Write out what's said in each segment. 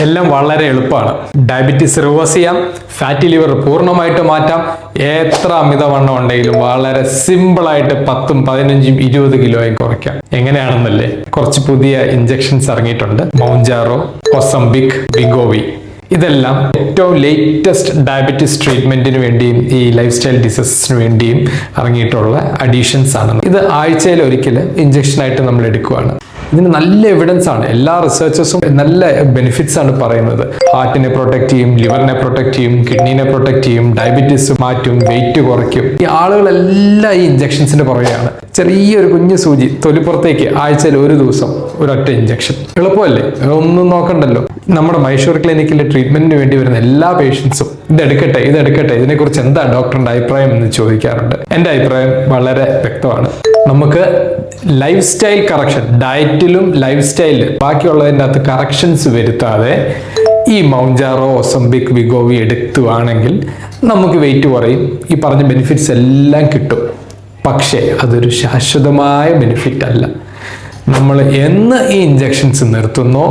എല്ലാം വളരെ എളുപ്പമാണ്. ഡയബറ്റീസ് റിവേഴ്സ് ചെയ്യാം. ഫാറ്റി ലിവർ പൂർണമായിട്ട് മാറ്റാം. എത്ര അമിതവണ്ണം ഉണ്ടെങ്കിലും വളരെ സിമ്പിളായിട്ട് പത്തും പതിനഞ്ചും ഇരുപത് കിലോയും കുറയ്ക്കാം. എങ്ങനെയാണെന്നല്ലേ? കുറച്ച് പുതിയ ഇഞ്ചക്ഷൻസ് ഇറങ്ങിയിട്ടുണ്ട്. മൗഞ്ചാറോ കൊസംബിക് ബിഗോവി ഇതെല്ലാം ഏറ്റവും ലേറ്റസ്റ്റ് ഡയബറ്റീസ് ട്രീറ്റ്മെന്റിന് വേണ്ടിയും ഈ ലൈഫ് സ്റ്റൈൽ ഡിസീസസിന് വേണ്ടിയും ഇറങ്ങിയിട്ടുള്ള അഡീഷൻസ് ആണ്. ഇത് ആഴ്ചയിൽ ഒരിക്കൽ ഇഞ്ചക്ഷനായിട്ട് നമ്മൾ എടുക്കുകയാണ് ഇതിന് നല്ല എവിഡൻസ് ആണ്. എല്ലാ റിസർച്ചേഴ്സും നല്ല ബെനിഫിറ്റ്സ് ആണ് പറയുന്നത്. ഹാർട്ടിനെ പ്രൊട്ടക്ട് ചെയ്യും ലിവറിനെ പ്രൊട്ടക്ട് ചെയ്യും കിഡ്നീനെ പ്രൊട്ടക്ട് ചെയ്യും ഡയബറ്റീസ് മാറ്റും വെയിറ്റ് കുറയ്ക്കും. ഈ ആളുകളെല്ലാം ഈ ഇഞ്ചക്ഷൻസിന്റെ പുറകെയാണ് ചെറിയൊരു കുഞ്ഞു സൂചി തൊലിപ്പുറത്തേക്ക് ആഴ്ചയിൽ ഒരു ദിവസം ഒരൊറ്റ ഇഞ്ചക്ഷൻ എളുപ്പമല്ലേ? ഒന്നും നോക്കണ്ടല്ലോ. നമ്മുടെ മൈസൂർ ക്ലിനിക്കിലെ ട്രീറ്റ്മെന്റിന് വേണ്ടി വരുന്ന എല്ലാ പേഷ്യൻസും ഇത് എടുക്കട്ടെ ഇത് എടുക്കട്ടെ ഇതിനെക്കുറിച്ച് എന്താ ഡോക്ടറിന്റെ അഭിപ്രായം എന്ന് ചോദിക്കാറുണ്ട്. എന്റെ അഭിപ്രായം വളരെ വ്യക്തമാണ്. നമുക്ക് ലൈഫ് സ്റ്റൈൽ കറക്ഷൻ ഡയറ്റിലും ലൈഫ് സ്റ്റൈലിൽ ബാക്കിയുള്ളതിന്റെ അകത്ത് കറക്ഷൻസ് വരുത്താതെ ഈ മൗഞ്ചാറോ ഒസംബിക് വിഗോവി എടുത്തുവാണെങ്കിൽ നമുക്ക് വെയിറ്റ് കുറയും. ഈ പറഞ്ഞ ബെനിഫിറ്റ്സ് എല്ലാം കിട്ടും. പക്ഷേ അതൊരു ശാശ്വതമായ ബെനിഫിറ്റ് അല്ല. നമ്മൾ എന്ന് ഈ ഇഞ്ചെക്ഷൻസ് നിർത്തുന്നോ?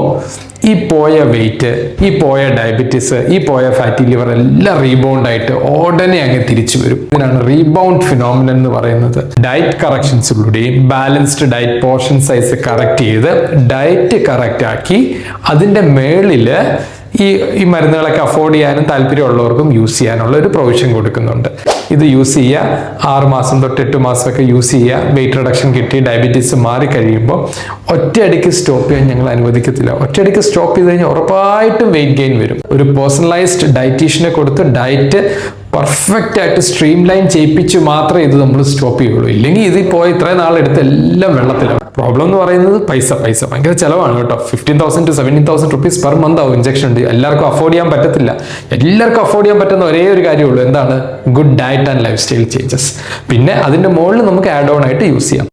ഈ പോയ വെയിറ്റ് ഈ പോയ ഡയബറ്റീസ് ഈ പോയ ഫാറ്റി ലിവർ എല്ലാം റീബൗണ്ട് ആയിട്ട് ഉടനെ അങ്ങ് തിരിച്ചു വരും. ഇതിനാണ് റീബൗണ്ട് ഫിനോമിനൻ എന്ന് പറയുന്നത്. Diet കറക്ഷൻസിലൂടെയും balanced diet portion size correct ചെയ്ത് ഡയറ്റ് കറക്റ്റ് ആക്കി അതിന്റെ മേളിൽ ഈ ഈ മരുന്നുകളൊക്കെ അഫോർഡ് ചെയ്യാനും താല്പര്യമുള്ളവർക്കും യൂസ് ചെയ്യാനുള്ള ഒരു പ്രൊവിഷൻ കൊടുക്കുന്നുണ്ട്. ഇത് യൂസ് ചെയ്യുക ആറ് മാസം തൊട്ട് എട്ട് മാസമൊക്കെ യൂസ് ചെയ്യുക വെയിറ്റ് റിഡക്ഷൻ കിട്ടി. ഡയബറ്റീസ് മാറി കഴിയുമ്പോൾ ഒറ്റയടിക്ക് സ്റ്റോപ്പ് ചെയ്യാൻ ഞങ്ങൾ അനുവദിക്കത്തില്ല. ഒറ്റയടിക്ക് സ്റ്റോപ്പ് ചെയ്ത് കഴിഞ്ഞാൽ ഉറപ്പായിട്ടും വെയിറ്റ് ഗെയിൻ വരും. ഒരു പേഴ്സണലൈസ്ഡ് ഡയറ്റീഷ്യനെ കൊടുത്ത് ഡയറ്റ് പെർഫെക്റ്റ് ആയിട്ട് സ്ട്രീം ലൈൻ ചെയ്യിപ്പിച്ച് മാത്രമേ ഇത് നമ്മൾ സ്റ്റോപ്പ് ചെയ്യുള്ളൂ. ഇല്ലെങ്കിൽ ഇതിൽ പോയി ഇത്രയും നാളെടുത്ത് എല്ലാം വെള്ളത്തിലാണ് പ്രോബ്ലം എന്ന് പറയുന്നത് പൈസ പൈസ. ഭയങ്കര ചിലവാണ് കേട്ടോ. Fifteen thousand to seventeen thousand rupees per month ആവും ഇഞ്ചക്ഷൻ ഉണ്ട്. എല്ലാവർക്കും അഫോർഡ് ചെയ്യാൻ പറ്റത്തില്ല. എല്ലാവർക്കും അഫോർഡ് ചെയ്യാൻ പറ്റുന്ന ഒരേ ഒരു കാര്യമുള്ളൂ. എന്താണ്? Good diet and life style changes പിന്നെ അതിന്റെ മുകളിൽ നമുക്ക് ആഡ് ഓൺ ആയിട്ട് യൂസ് ചെയ്യാം.